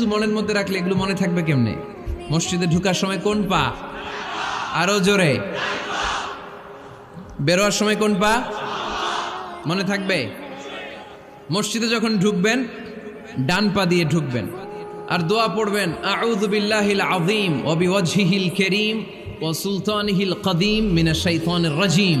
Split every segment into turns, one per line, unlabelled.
মনের মধ্যে রাখলে এগুলো মনে থাকবে কেমনে? মসজিদে ঢুকার সময় কোন পা? আরও জোরে। বেরোয়ার সময় কোন পা? মনে থাকবে? মসজিদে যখন ঢুকবেন, ডান পা দিয়ে ঢুকবেন। আর দোয়া পড়বেন, আউযু বিল্লাহিল আযীম ওয়া বিওয়াজহিল কারীম ওয়া সুলতানিহিল কদীম মিনাশ শাইতানির রাজীম।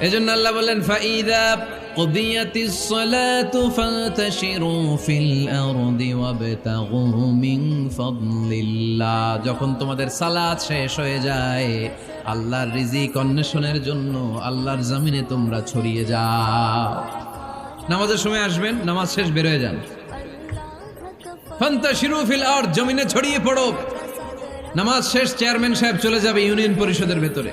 এজন্য আল্লাহ বললেন ফাইদা قضيت الصلاة فانتشروا في الأرض وابتغوا من فضل الله যখন তোমাদের সালাত শেষ হয়ে যায় আল্লাহর রিজিক অন্বেষণের জন্য আল্লাহর জমিনে তোমরা ছড়িয়ে যাও নামাজের সময় আসবেন নামাজ শেষ বের হয়ে যান ফান্তাশিরু ফিল আরদ জমিনে ছড়িয়ে পড়ো নামাজ শেষ চেয়ারম্যান সাহেব চলে যাবে ইউনিয়ন পরিষদের ভেতরে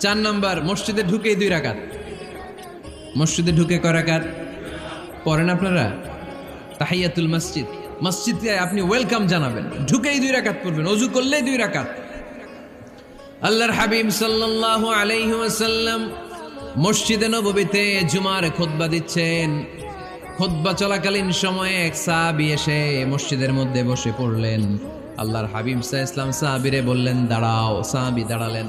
চার নম্বর, মসজিদে ঢুকেই দুই রাকাত। মসজিদে ঢুকে কয় রাকাত? পড়েন আপনারা? তাহিয়াতুল মসজিদ। মসজিদে আপনি ওয়েলকাম জানাবেন। ঢুকেই দুই রাকাত পড়বেন, অজু করলেই দুই রাকাত। আল্লাহর হাবিব সাল্লাল্লাহু আলাইহি ওয়াসাল্লাম মসজিদে নববীতে জুমার খুতবা দিচ্ছেন। খুতবা চলাকালীন সময়ে এক সাহাবী এসে মসজিদের মধ্যে বসে পড়লেন। আল্লাহর হাবিব সাহ ইসলাম সাহাবিরে বললেন, দাঁড়াও। সাহাবি দাঁড়ালেন।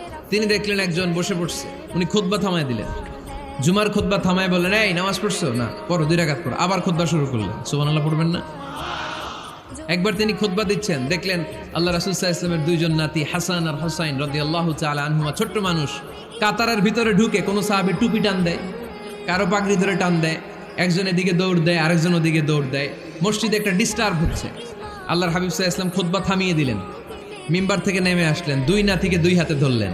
তিনি দেখলেন একজন বসে পড়ছে। উনি খোদবা থামায় দিলেন। জুমার খোদবা থামায় বললেন, এই, নামাজ পড়ছো? না, পড়ো, দুই রাকাত পড়ো। আবার খোদবা শুরু করলেন। সুবান আল্লাহ পড়বেন না? একবার তিনি খুতবা দিচ্ছেন, দেখলেন আল্লাহ রাসুল ইসলামের দুইজন নাতি, হাসান আর হোসাইন রদি আল্লাহ আনহুমা, ছোট্ট মানুষ, কাতারের ভিতরে ঢুকে কোনো সাহাবি টুপি টান দেয়, কারও পাগড়ি ধরে টান দেয়, একজন এদিকে দৌড় দেয়, আরেকজন ওদিকে দৌড় দেয়। মসজিদে একটা ডিস্টার্ব হচ্ছে। আল্লাহর হাবিব সাহা ইসলাম খুতবা থামিয়ে দিলেন। মিম্বার থেকে নেমে আসলেন, দুই নাতিকে দুই হাতে ধরলেন।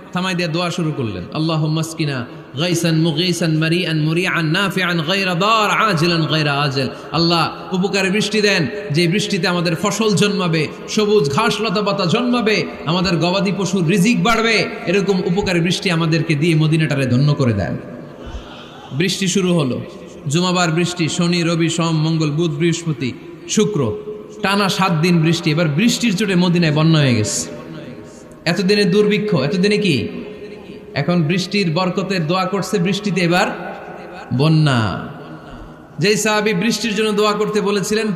থামায় দিয়ে দোয়া শুরু করলেন। আল্লাহ মাসকিনা গাইসান মুগীসান মারিআন মুরিআন নাফিআন গায়রা দার আজিলান গায়রা আজল। আল্লাহ উপকারে বৃষ্টি দেন, যে বৃষ্টিতে আমাদের ফসল জন্মাবে, সবুজ ঘাস লতা পাতা জন্মাবে, আমাদের গবাদি পশুর রিজিক বাড়বে, এরকম উপকারে বৃষ্টি আমাদেরকে দিয়ে মদিনাটারে ধন্য করে দেন। বৃষ্টি শুরু হলো। জুমাবার বৃষ্টি, শনি, রবি, সোম, মঙ্গল, বুধ, বৃহস্পতি, শুক্র, টানা সাত দিন বৃষ্টি, এবার বৃষ্টির চোটে মদিনায় বন্যা হয়ে গেছে। এতদিনে দুর্ভিক্ষ, এতদিনে কি? এখন বৃষ্টির বরকতের দোয়া করছে বৃষ্টিতে এবার বন্যা। যেই সাহাবি বৃষ্টির জন্য দোয়া করতে বলেছিলেন